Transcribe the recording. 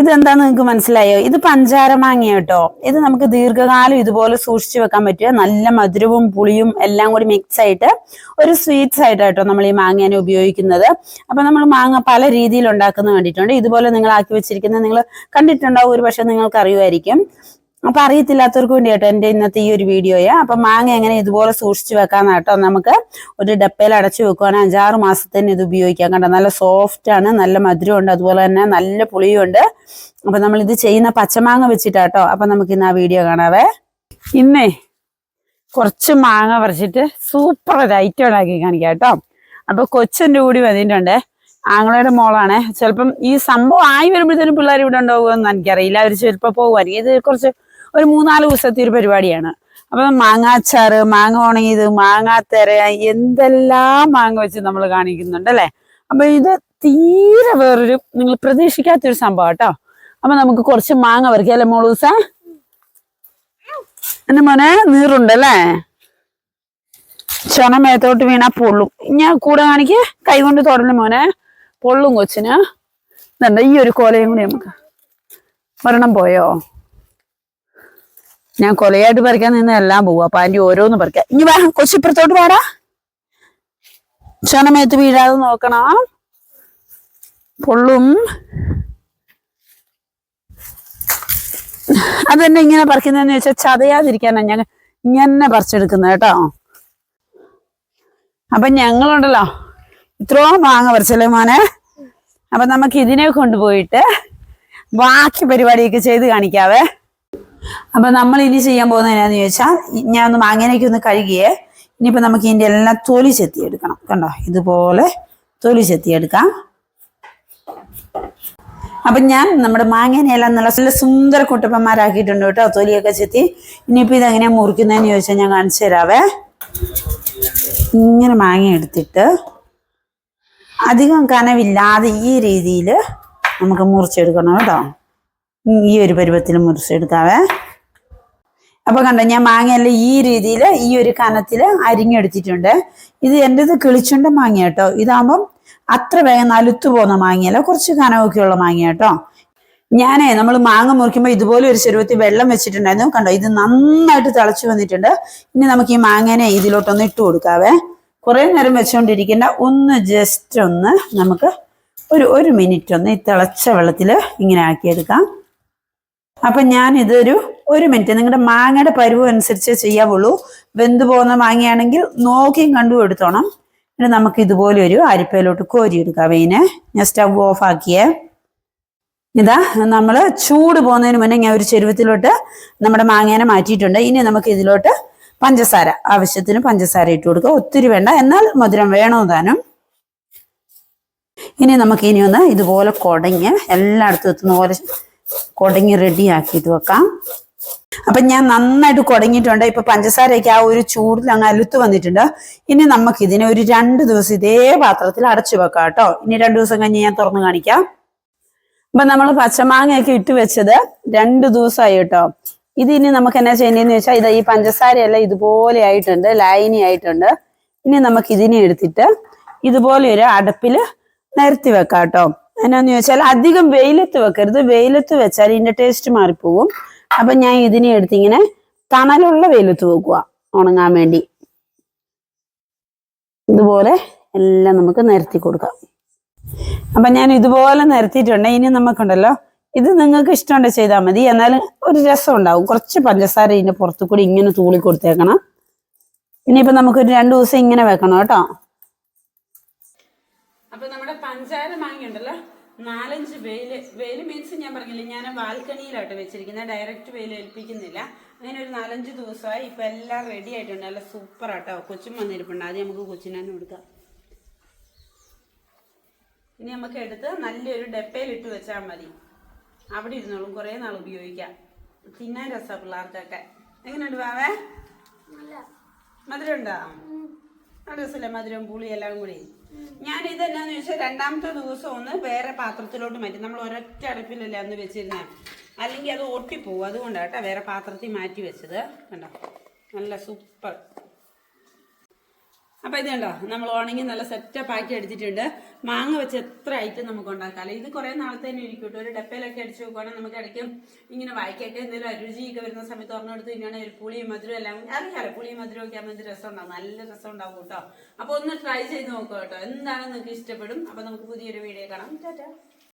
ഇതെന്താന്ന് നിങ്ങൾക്ക് മനസ്സിലായോ? ഇത് പഞ്ചാര മാങ്ങ കേട്ടോ. ഇത് നമുക്ക് ദീർഘകാലം ഇതുപോലെ സൂക്ഷിച്ചു വെക്കാൻ പറ്റുക. നല്ല മധുരവും പുളിയും എല്ലാം കൂടി മിക്സ് ആയിട്ട് ഒരു സ്വീറ്റ്സ് ആയിട്ട് കേട്ടോ നമ്മൾ ഈ മാങ്ങേനെ ഉപയോഗിക്കുന്നത്. അപ്പൊ നമ്മൾ മാങ്ങ പല രീതിയിൽ ഉണ്ടാക്കുന്നത് കണ്ടിട്ടുണ്ട്. ഇതുപോലെ നിങ്ങൾ ആക്കി വെച്ചിരിക്കുന്നത് നിങ്ങൾ കണ്ടിട്ടുണ്ടാവും. ഒരു പക്ഷെ നിങ്ങൾക്ക് അറിയുമായിരിക്കും അപ്പൊ അറിയത്തില്ലാത്തവർക്ക് വേണ്ടി കേട്ടോ എന്റെ ഇന്നത്തെ ഈ ഒരു വീഡിയോയെ. അപ്പൊ മാങ്ങ എങ്ങനെ ഇതുപോലെ സൂക്ഷിച്ചു വെക്കാന്ന് കേട്ടോ. നമുക്ക് ഒരു ഡപ്പയിൽ അടച്ചു വെക്കുവാണെങ്കിൽ അഞ്ചാറ് മാസത്തിന് ഇത് ഉപയോഗിക്കാം കണ്ടോ. നല്ല സോഫ്റ്റ് ആണ് നല്ല മധുരമുണ്ട് അതുപോലെ തന്നെ നല്ല പുളിയുണ്ട് അപ്പൊ നമ്മൾ ഇത് ചെയ്യുന്ന പച്ചമാങ്ങ വെച്ചിട്ടാട്ടോ. അപ്പൊ നമുക്ക് ഇന്ന് ആ വീഡിയോ കാണാവേ. ഇന്നേ കുറച്ച് മാങ്ങ പറിച്ചിട്ട് സൂപ്പർ ഒരു ഐറ്റം ഉണ്ടാക്കി കാണിക്കാം കേട്ടോ. അപ്പൊ കൊച്ചന്റെ കൂടി വന്നിട്ടുണ്ട്. ആങ്ങളയുടെ മോളാണ്. ചിലപ്പം ഈ സംഭവം ആയി വരുമ്പോഴത്തേനും പിള്ളേർ ഇവിടെ ഉണ്ടാവുമെന്ന് എനിക്കറിയില്ല. അവർ ചിലപ്പോൾ പോകുമായിരിക്കും ഇത് കുറച്ച് ഒരു മൂന്നാൽ ദിവസത്തെ ഒരു പരിപാടിയാണ്. അപ്പൊ മാങ്ങാച്ചാറ് മാങ്ങ ഉണങ്ങിയത് മാങ്ങാത്തര എന്തെല്ലാം മാങ്ങ വെച്ച് നമ്മൾ കാണിക്കുന്നുണ്ട് അല്ലെ? അപ്പൊ ഇത് തീരെ വേറൊരു നിങ്ങൾ പ്രതീക്ഷിക്കാത്തൊരു സംഭവം കേട്ടോ അപ്പൊ നമുക്ക് കുറച്ച് മാങ്ങ പറിക്കാം അല്ലെ മോളൂസ? എന്റെ മോനെ നീറുണ്ടല്ലേ ചൊണ മേത്തോട്ട് വീണാ പൊള്ളും. ഞാൻ കൂടെ കാണിക്ക്. കൈ കൊണ്ട് തൊടലും മോനെ. പൊള്ളും കൊച്ചിന്. ഇതുണ്ട് ഈ ഒരു കോലയും കൂടി നമുക്ക്. മരണം പോയോ? ഞാൻ കൊലയായിട്ട് പറിക്കാൻ നിന്ന് എല്ലാം പോവാ. അതിന്റെ ഓരോന്ന് പറിക്കാം. ഇനി വാ കൊച്ചിപ്പുറത്തോട്ട് പാടാ ക്ഷണമേത്ത് വീഴാതെ നോക്കണം. പൊള്ളും. അതെന്നെ ഇങ്ങനെ പറിക്കുന്നതെന്ന് വെച്ചാൽ ചതയാതിരിക്കാനാണ് ഞങ്ങൾ ഇങ്ങനെ പറിച്ചെടുക്കുന്നത് കേട്ടോ. അപ്പൊ ഞങ്ങളുണ്ടല്ലോ. ഇത്രയും മാങ്ങ പറിച്ചല്ലേ മോനെ? അപ്പൊ നമുക്ക് ഇതിനെ കൊണ്ടുപോയിട്ട് ബാക്കി പരിപാടിയൊക്കെ ചെയ്ത് കാണിക്കാവേ. അപ്പൊ നമ്മൾ ഇനി ചെയ്യാൻ പോകുന്നത് എന്നാന്ന് ചോദിച്ചാൽ ഞാൻ ഒന്ന് മാങ്ങനയ്ക്ക് ഒന്ന് കഴുകിയേ ഇനിയിപ്പോ നമുക്ക് ഇതിന്റെ എല്ലാം തൊലി ചെത്തിയെടുക്കണം. കണ്ടോ? ഇതുപോലെ തൊലി ചെത്തിയെടുക്കാം. അപ്പൊ ഞാൻ നമ്മുടെ മാങ്ങേനെയെല്ലാം നല്ല നല്ല സുന്ദര കുട്ടപ്പന്മാരാക്കിയിട്ടുണ്ട് കേട്ടോ തൊലിയൊക്കെ ചെത്തി. ഇനിയിപ്പോ ഇതെങ്ങനെയാ മുറിക്കുന്നതെന്ന് ചോദിച്ചാൽ ഞാൻ കാണിച്ചു തരാവേ. ഇങ്ങനെ മാങ്ങ എടുത്തിട്ട് അധികം കനവില്ലാതെ ഈ രീതിയിൽ നമുക്ക് മുറിച്ചെടുക്കണം കേട്ടോ. ഈ ഒരു പരുവത്തിൽ മുറിച്ചെടുക്കാവേ അപ്പൊ കണ്ടോ ഞാൻ മാങ്ങയെല്ലാം ഈ രീതിയിൽ ഈ ഒരു കനത്തിൽ അരിഞ്ഞെടുത്തിട്ടുണ്ട്. ഇത് എന്റെത് കിളിച്ചുണ്ട മാങ്ങ കേട്ടോ. ഇതാകുമ്പം അത്ര വേഗം നലുത്തു പോകുന്ന മാങ്ങയല്ല കുറച്ച് കനമൊക്കെ ഉള്ള മാങ്ങ കേട്ടോ. ഞാനേ നമ്മൾ മാങ്ങ മുറിക്കുമ്പോൾ ഇതുപോലെ ഒരു ചെരുവത്തിൽ വെള്ളം വെച്ചിട്ടുണ്ടായിരുന്നു. കണ്ടോ ഇത് നന്നായിട്ട് തിളച്ചു വന്നിട്ടുണ്ട്. ഇനി നമുക്ക് ഈ മാങ്ങേനെ ഇതിലോട്ടൊന്ന് ഇട്ട് കൊടുക്കാവേ. കുറെ നേരം വെച്ചുകൊണ്ടിരിക്കേണ്ട ഒന്ന് ജസ്റ്റ് ഒന്ന് നമുക്ക് ഒരു ഒരു മിനിറ്റ് ഒന്ന് ഈ തിളച്ച വെള്ളത്തിൽ ഇങ്ങനെ ആക്കിയെടുക്കാം. അപ്പൊ ഞാൻ ഇതൊരു ഒരു മിനിറ്റ്. നിങ്ങളുടെ മാങ്ങയുടെ പരുവ് അനുസരിച്ച് ചെയ്യാവുള്ളൂ. വെന്ത് പോകുന്ന മാങ്ങയാണെങ്കിൽ നോക്കിയും കണ്ടു എടുത്തോണം. എന്നിട്ട് നമുക്ക് ഇതുപോലെ ഒരു അരിപ്പയിലോട്ട് കോരിയെടുക്കാം. വെയിനെ ഞാൻ സ്റ്റവ് ഓഫ് ആക്കിയേ. ഇതാ നമ്മൾ ചൂട് പോകുന്നതിന് മുന്നേ ഞാൻ ഒരു ചെരുവത്തിലോട്ട് നമ്മുടെ മാങ്ങേനെ മാറ്റിയിട്ടുണ്ട്. ഇനി നമുക്ക് ഇതിലോട്ട് പഞ്ചസാര ആവശ്യത്തിന് പഞ്ചസാര ഇട്ട് കൊടുക്കുക ഒത്തിരി വേണ്ട എന്നാൽ മധുരം വേണോ താനും. ഇനി നമുക്ക് ഇനി ഒന്ന് ഇതുപോലെ കുടഞ്ഞ് എല്ലായിടത്തും എത്തുന്ന പോലെ കുടഞ്ഞ് റെഡി ആക്കിയിട്ട് വെക്കാം. അപ്പൊ ഞാൻ നന്നായിട്ട് കുടങ്ങിയിട്ടുണ്ട്. ഇപ്പൊ പഞ്ചസാരയൊക്കെ ആ ഒരു ചൂടിൽ അങ്ങ് അലുത്ത് വന്നിട്ടുണ്ട്. ഇനി നമുക്ക് ഇതിനെ ഒരു രണ്ട് ദിവസം ഇതേ പാത്രത്തിൽ അടച്ചു വെക്കാം കേട്ടോ. ഇനി രണ്ടു ദിവസം കഴിഞ്ഞ് ഞാൻ തുറന്നു കാണിക്കാം. അപ്പൊ നമ്മൾ പച്ചമാങ്ങയൊക്കെ ഇട്ട് വെച്ചത് രണ്ട് ദിവസമായി കേട്ടോ. ഇത് ഇനി നമുക്ക് എന്നാ ചെയ്യേണ്ടതെന്ന് വെച്ചാൽ ഇത് ഈ പഞ്ചസാരയെല്ലാം ഇതുപോലെ ആയിട്ടുണ്ട് ലൈനി ആയിട്ടുണ്ട്. ഇനി നമുക്ക് ഇതിനെ എടുത്തിട്ട് ഇതുപോലെ ഒരു അടുപ്പിൽ നിരത്തി വെക്കാം കേട്ടോ. എന്നാന്ന് ചോദിച്ചാൽ അധികം വെയിലത്ത് വെക്കരുത്. വെയിലത്ത് വെച്ചാൽ ഇതിന്റെ ടേസ്റ്റ് മാറിപ്പോകും. അപ്പൊ ഞാൻ ഇതിനെ എടുത്തിങ്ങനെ തണലുള്ള വെയിലത്ത് വെക്കുക ഉണങ്ങാൻ വേണ്ടി. ഇതുപോലെ എല്ലാം നമുക്ക് നിരത്തി കൊടുക്കാം. അപ്പൊ ഞാൻ ഇതുപോലെ നിരത്തിയിട്ടുണ്ട്. ഇനി നമുക്കുണ്ടല്ലോ ഇത് നിങ്ങൾക്ക് ഇഷ്ടമുണ്ട് ചെയ്താൽ മതി. എന്നാൽ ഒരു രസം ഉണ്ടാവും. കുറച്ച് പഞ്ചസാര ഇതിന്റെ പുറത്തു കൂടി ഇങ്ങനെ തൂളി കൊടുത്തേക്കണം ഇനിയിപ്പോ നമുക്കൊരു രണ്ടു ദിവസം ഇങ്ങനെ വെക്കണം കേട്ടോ. പഞ്ചാര മാങ്ങയുണ്ടല്ലോ നാലഞ്ച് വെയിൽ വെയിൽ മീൻസ് ഞാൻ പറഞ്ഞില്ലേ ഞാൻ ബാൽക്കണിയിലോട്ട് വെച്ചിരിക്കുന്നത് ഡയറക്റ്റ് വെയിൽ ഏൽപ്പിക്കുന്നില്ല. അങ്ങനെ ഒരു നാലഞ്ച് ദിവസമായി ഇപ്പൊ എല്ലാം റെഡി ആയിട്ടുണ്ട്. നല്ല സൂപ്പർ ആട്ടോ. കൊച്ചും വന്നിരിപ്പുണ്ട്. ആദ്യം നമുക്ക് കൊച്ചിനാന്ന് കൊടുക്കാം ഇനി നമുക്ക് എടുത്ത് നല്ലൊരു ഡപ്പയിലിട്ട് വെച്ചാൽ മതി. അവിടെ ഇരുന്നോളും. കുറേ നാൾ ഉപയോഗിക്കാം. തിന്നാൻ രസമാണ് പിള്ളേർക്കൊക്കെ. എങ്ങനെയുണ്ട് വാവേ മധുരം ഉണ്ടോ നല്ല രസമല്ലേ മധുരം പുളി എല്ലാം കൂടി. ഞാൻ ഇതെന്നാന്ന് വെച്ചാൽ രണ്ടാമത്തെ ദിവസം ഒന്ന് വേറെ പാത്രത്തിലോട്ട് മാറ്റി. നമ്മൾ ഒരൊറ്റ അടുപ്പിലല്ലേ അന്ന് വെച്ചിരുന്നത് അല്ലെങ്കിൽ അത് ഒട്ടിപ്പോവും. അതുകൊണ്ടാട്ടോ വേറെ പാത്രത്തിൽ മാറ്റി വെച്ചത്. കണ്ടോ? നല്ല സൂപ്പർ. അപ്പൊ ഇത് കണ്ടോ? നമ്മൾ ഉണങ്ങി നല്ല സെറ്റപ്പ് ആക്കി അടിച്ചിട്ടുണ്ട് മാങ്ങ വെച്ച് എത്ര ഐറ്റം നമുക്ക് ഉണ്ടാക്കാം ഇത് കുറേ നാളത്തെ തന്നെ ഇരിക്കും കേട്ടോ. ഒരു ഡപ്പയിലൊക്കെ അടിച്ചു നോക്കുവാണെങ്കിൽ നമുക്ക് ഇടയ്ക്ക് ഇങ്ങനെ വായിക്കൊക്കെ എന്തെങ്കിലും അരുചിയൊക്കെ വരുന്ന സമയത്ത് തുറന്നെടുത്ത് ഇങ്ങനെ ഒരു പുളിയും മധുരം എല്ലാം അറിയാലോ പുളിയും മധുരം ഒക്കെ ആകുമ്പോൾ രസം ഉണ്ടാവും നല്ല രസം ഉണ്ടാവും കേട്ടോ. അപ്പൊ ഒന്ന് ട്രൈ ചെയ്ത് നോക്കുക കേട്ടോ. എന്താണെന്ന് നിങ്ങൾക്ക് ഇഷ്ടപ്പെടും? അപ്പോൾ നമുക്ക് പുതിയൊരു വീഡിയോ കാണാം. ടാറ്റാ.